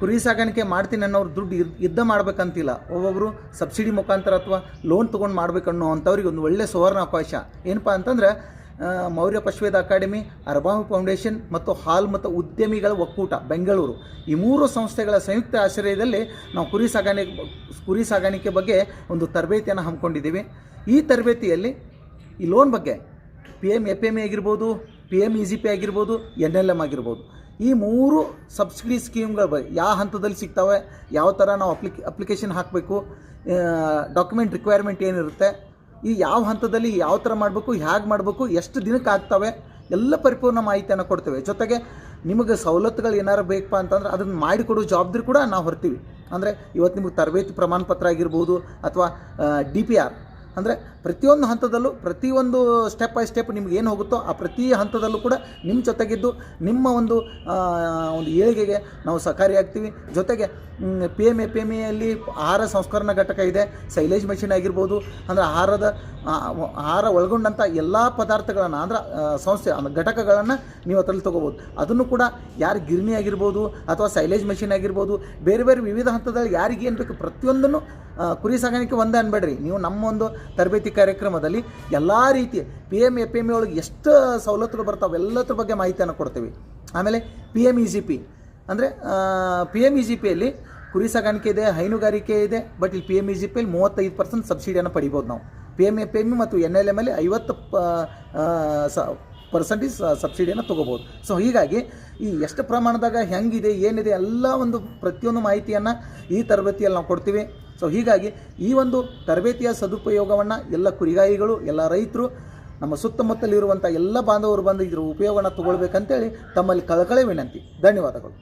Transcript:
ಕುರಿ ಸಾಗಾಣಿಕೆ ಮಾಡ್ತೀನಿ ಅನ್ನೋರು ದುಡ್ಡು ಯುದ್ಧ ಮಾಡಬೇಕಂತಿಲ್ಲ. ಒಬ್ಬೊಬ್ಬರು ಸಬ್ಸಿಡಿ ಮುಖಾಂತರ ಅಥವಾ ಲೋನ್ ತೊಗೊಂಡು ಮಾಡ್ಬೇಕನ್ನೋ ಅಂಥವ್ರಿಗೆ ಒಂದು ಒಳ್ಳೆಯ ಸುವರ್ಣ ಅವಕಾಶ. ಏನಪ್ಪ ಅಂತಂದ್ರೆ ಮೌರ್ಯ ಪಶುವೇದ ಅಕಾಡೆಮಿ ಅರ್ಬಾಮ್ ಫೌಂಡೇಶನ್ ಮತ್ತು ಹಾಲ್ ಮತ್ತು ಉದ್ಯಮಿಗಳ ಒಕ್ಕೂಟ, ಬೆಂಗಳೂರು. ಈ ಮೂರು ಸಂಸ್ಥೆಗಳ ಸಂಯುಕ್ತ ಆಶ್ರಯದಲ್ಲಿ ನಾವು ಕುರಿ ಸಾಗಾಣಿಕೆ ಕುರಿ ಸಾಗಾಣಿಕೆ ಬಗ್ಗೆ ಒಂದು ತರಬೇತಿಯನ್ನು ಹಮ್ಮಿಕೊಂಡಿದ್ದೀವಿ. ಈ ತರಬೇತಿಯಲ್ಲಿ ಈ ಲೋನ್ ಬಗ್ಗೆ P M F M E ಆಗಿರ್ಬೋದು P M E G P ಆಗಿರ್ಬೋದು ಎನ್ ಎಲ್ ಎಂ ಆಗಿರ್ಬೋದು. ಈ ಮೂರು ಸಬ್ಸಿಡಿ ಸ್ಕೀಮ್ಗಳ ಬಗ್ಗೆ ಯಾವ ಹಂತದಲ್ಲಿ ಸಿಗ್ತವೆ, ಯಾವ ಥರ ನಾವು ಅಪ್ಲಿಕ್, ಅಪ್ಲಿಕೇಶನ್ ಹಾಕಬೇಕು ಡಾಕ್ಯುಮೆಂಟ್ ರಿಕ್ವೈರ್ಮೆಂಟ್ ಏನಿರುತ್ತೆ, ಈ ಯಾವ ಹಂತದಲ್ಲಿ ಯಾವ ಥರ ಮಾಡಬೇಕು ಹೇಗೆ ಮಾಡಬೇಕು, ಎಷ್ಟು ದಿನಕ್ಕೆ ಆಗ್ತವೆ, ಎಲ್ಲ ಪರಿಪೂರ್ಣ ಮಾಹಿತಿಯನ್ನು ಕೊಡ್ತೇವೆ. ಜೊತೆಗೆ ನಿಮಗೆ ಸವಲತ್ತುಗಳು ಏನಾರು ಬೇಕಪ್ಪ ಅಂತಂದ್ರೆ ಅದನ್ನು ಮಾಡಿಕೊಡೋ ಜವಾಬ್ದಾರಿ ಕೂಡ ನಾವು ಹೊರ್ತೀವಿ. ಅಂದರೆ ಇವತ್ತು ನಿಮಗೆ ತರಬೇತಿ ಪ್ರಮಾಣ ಪತ್ರ ಆಗಿರ್ಬೋದು ಅಥವಾ ಡಿ ಪಿ ಆರ್ ಅಂದರೆ ಪ್ರತಿಯೊಂದು ಹಂತದಲ್ಲೂ ಪ್ರತಿಯೊಂದು ಸ್ಟೆಪ್ ಬೈ ಸ್ಟೆಪ್ ನಿಮ್ಗೆ ಏನು ಹೋಗುತ್ತೋ ಆ ಪ್ರತಿ ಹಂತದಲ್ಲೂ ಕೂಡ ನಿಮ್ಮ ಜೊತೆಗಿದ್ದು, ನಿಮ್ಮ ಒಂದು ಒಂದು ಏಳಿಗೆಗೆ ನಾವು ಸಹಕಾರಿಯಾಗ್ತೀವಿ ಜೊತೆಗೆ P M E P M ಎಲ್ಲಿ ಆಹಾರ ಸಂಸ್ಕರಣಾ ಘಟಕ ಇದೆ ಸೈಲೇಜ್ ಮೆಷಿನ್ ಆಗಿರ್ಬೋದು, ಅಂದರೆ ಆಹಾರದ ಆಹಾರ ಒಳಗೊಂಡಂಥ ಎಲ್ಲ ಪದಾರ್ಥಗಳನ್ನು, ಅಂದ್ರೆ ಸಂಸ್ಥೆ ಘಟಕಗಳನ್ನು ನೀವು ಅದರಲ್ಲಿ ತೊಗೋಬೋದು. ಅದನ್ನು ಕೂಡ ಯಾರು ಗಿರಣಿ ಆಗಿರ್ಬೋದು, ಅಥವಾ ಸೈಲೇಜ್ ಮೆಷಿನ್ ಆಗಿರ್ಬೋದು, ಬೇರೆ ಬೇರೆ ವಿವಿಧ ಹಂತದಲ್ಲಿ ಯಾರಿಗೇನು ಬೇಕು ಪ್ರತಿಯೊಂದನ್ನು ಕುರಿ ಸಾಗಾಣಿಕೆ ಒಂದೇ ಅನ್ಬೇಡ್ರಿ. ನೀವು ನಮ್ಮ ಒಂದು ತರಬೇತಿ ಕಾರ್ಯಕ್ರಮದಲ್ಲಿ ಎಲ್ಲ ರೀತಿಯ P M E P M E ಒಳಗೆ ಎಷ್ಟು ಸವಲತ್ತುಗಳು ಬರ್ತಾವೆ ಎಲ್ಲದ್ರ ಬಗ್ಗೆ ಮಾಹಿತಿಯನ್ನು ಕೊಡ್ತೀವಿ. ಆಮೇಲೆ P M E G P ಅಂದರೆ ಪಿ ಎಂ ಇ ಜಿ ಪಿಯಲ್ಲಿ ಕುರಿ ಸಾಗಾಣಿಕೆ ಇದೆ, ಹೈನುಗಾರಿಕೆ ಇದೆ ಬಟ್ ಇಲ್ಲಿ ಪಿ ಎಂ ಇ ಜಿ ಪಿಯಲ್ಲಿ ಮೂವತ್ತೈದು ಪರ್ಸೆಂಟ್ ಸಬ್ಸಿಡಿಯನ್ನು ಪಡಿಬೋದು ನಾವು. P M E P M ಮತ್ತು ಎನ್ ಎಲ್ ಎಂ ಅಲ್ಲಿ ಐವತ್ತು ಸ ಪರ್ಸೆಂಟೇಜ್ ಸಬ್ಸಿಡಿಯನ್ನು ತೊಗೋಬೋದು ಸೊ ಹೀಗಾಗಿ ಈ ಎಷ್ಟು ಪ್ರಮಾಣದಾಗ ಹೆಂಗಿದೆ, ಏನಿದೆ ಎಲ್ಲ ಒಂದು ಪ್ರತಿಯೊಂದು ಮಾಹಿತಿಯನ್ನು ಈ ತರಬೇತಿಯಲ್ಲಿ ನಾವು ಕೊಡ್ತೀವಿ. ಸೊ ಹೀಗಾಗಿ ಈ ಒಂದು ತರಬೇತಿಯ ಸದುಪಯೋಗವನ್ನು ಎಲ್ಲ ಕುರಿಗಾಯಿಗಳು, ಎಲ್ಲ ರೈತರು, ನಮ್ಮ ಸುತ್ತಮುತ್ತಲಿರುವಂಥ ಎಲ್ಲ ಬಾಂಧವರು ಬಂದು ಇದ್ರ ಉಪಯೋಗವನ್ನು ತಗೊಳ್ಬೇಕಂತೇಳಿ ತಮ್ಮಲ್ಲಿ ಕಳಕಳೆ ವಿನಂತಿ. ಧನ್ಯವಾದಗಳು.